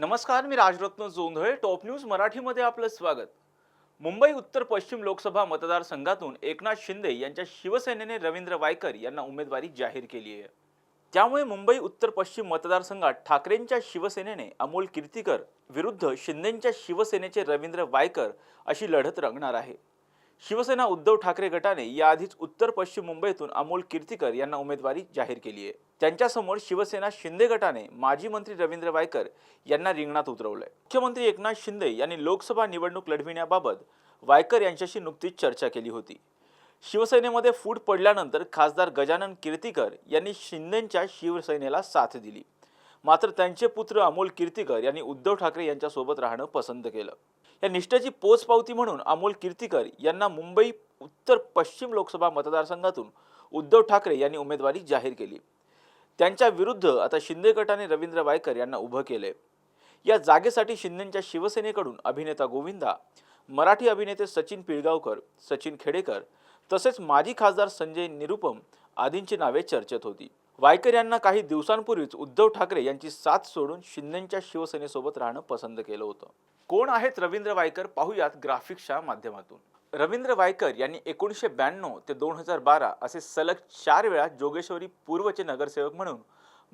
नमस्कार मी Rajratna Jondhale top news मराठीमध्ये आपलं स्वागत. मुंबई उत्तर पश्चिम लोकसभा मतदारसंघातून एकनाथ शिंदे यांच्या शिवसेनेने रवींद्र वायकर यांना उमेदवारी जाहीर केली आहे. त्यामुळे मुंबई उत्तर पश्चिम मतदारसंघात ठाकरेंच्या शिवसेनेने अमोल कीर्तीकर विरुद्ध शिंदेंच्या शिवसेनेचे रवींद्र वायकर अशी लढत रंगणार आहे. शिवसेना उद्धव ठाकरे गटाने याआधीच उत्तर पश्चिम मुंबईतून अमोल कीर्तीकर यांना उमेदवारी जाहीर केली आहे. त्यांच्यासमोर शिवसेना शिंदे गटाने माजी मंत्री रवींद्र वायकर यांना रिंगणात उतरवलंय. मुख्यमंत्री एकनाथ शिंदे यांनी लोकसभा निवडणूक लढविण्याबाबत वायकर यांच्याशी नुकतीच चर्चा केली होती. शिवसेनेमध्ये फूट पडल्यानंतर खासदार गजानन कीर्तीकर यांनी शिंदेंच्या शिवसेनेला साथ दिली. मात्र त्यांचे पुत्र अमोल कीर्तीकर यांनी उद्धव ठाकरे यांच्यासोबत राहणं पसंत केलं. या निष्ठेची पोचपावती म्हणून अमोल कीर्तीकर यांना मुंबई उत्तर पश्चिम लोकसभा मतदारसंघातून उद्धव ठाकरे यांनी उमेदवारी जाहीर केली. त्यांच्या विरुद्ध आता शिंदे गटाने रवींद्र वायकर यांना उभं केले या जागेसाठी शिंदेच्या शिवसेनेकडून अभिनेता गोविंदा मराठी अभिनेते सचिन पिळगावकर सचिन खेडेकर तसेच माजी खासदार संजय निरुपम आदींची नावे चर्चेत होती. वायकर यांना काही दिवसांपूर्वीच उद्धव ठाकरे यांची साथ सोडून शिंदेच्या शिवसेनेसोबत राहणं पसंत केलं होतं. कोण आहेत रवींद्र वायकर पाहूयात ग्राफिक्सच्या माध्यमातून. रवींद्र वायकर यांनी एकोणीसशे ब्याण्णव ते दोन हजार बारा असे सलग चार वेळा जोगेश्वरी पूर्वचे नगरसेवक म्हणून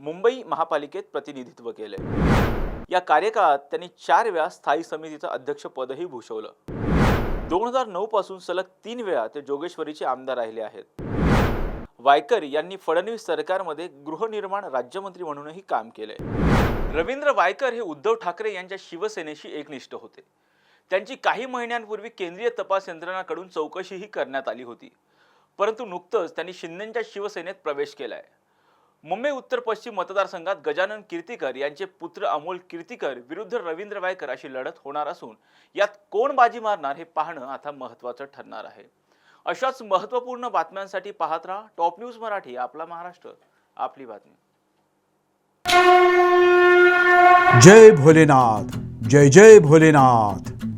मुंबई महापालिकेत प्रतिनिधित्व केले. या कार्यकाळात त्यांनी चार वेळा स्थायी समितीचं अध्यक्षपदही भूषवलं. दोन हजार नऊ पासून सलग तीन वेळा ते जोगेश्वरीचे आमदार राहिले आहेत. वायकर यांनी फडणवीस सरकारमध्ये गृहनिर्माण राज्यमंत्री म्हणूनही काम केलंय रवींद्र वायकर हे उद्धव ठाकरे यांच्या शिवसेनेशी एकनिष्ठ होते. त्यांची काही महिन्यांपूर्वी केंद्रीय तपास यंत्रणाकडून चौकशीही करण्यात आली होती. परंतु नुकतंच त्यांनी शिंदेच्या शिवसेनेत प्रवेश केला आहे मुंबई उत्तर पश्चिम मतदारसंघात गजानन कीर्तीकर यांचे पुत्र अमोल कीर्तीकर विरुद्ध रवींद्र वायकर अशी लढत होणार असून यात कोण बाजी मारणार हे पाहणं आता महत्त्वाचं ठरणार आहे. अशाच महत्त्वपूर्ण बातम्यांसाठी पाहत राहा टॉप न्यूज मराठी आपला महाराष्ट्र. आपली बातमी. जय भोलेनाथ जय जय भोलेनाथ.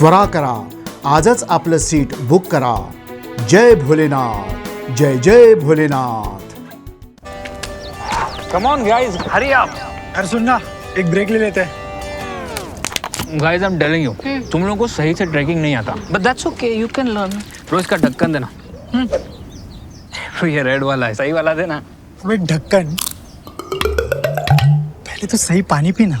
त्वरा करा. आजच आपलं सीट बुक करा. जय भोलेनाथ. जय जय Bholenath. Come on guys hurry up अरे सुन ना एक ब्रेक ले लेते हैं. Guys I am telling you तुम लोगों को सही से ट्रैकिंग नहीं आता. But that's okay, you can learn. रोज का ढक्कन देना. तो ये रेड वाला है. सही वाला देना. ढक्कन. पहले तो सही पानी पीना.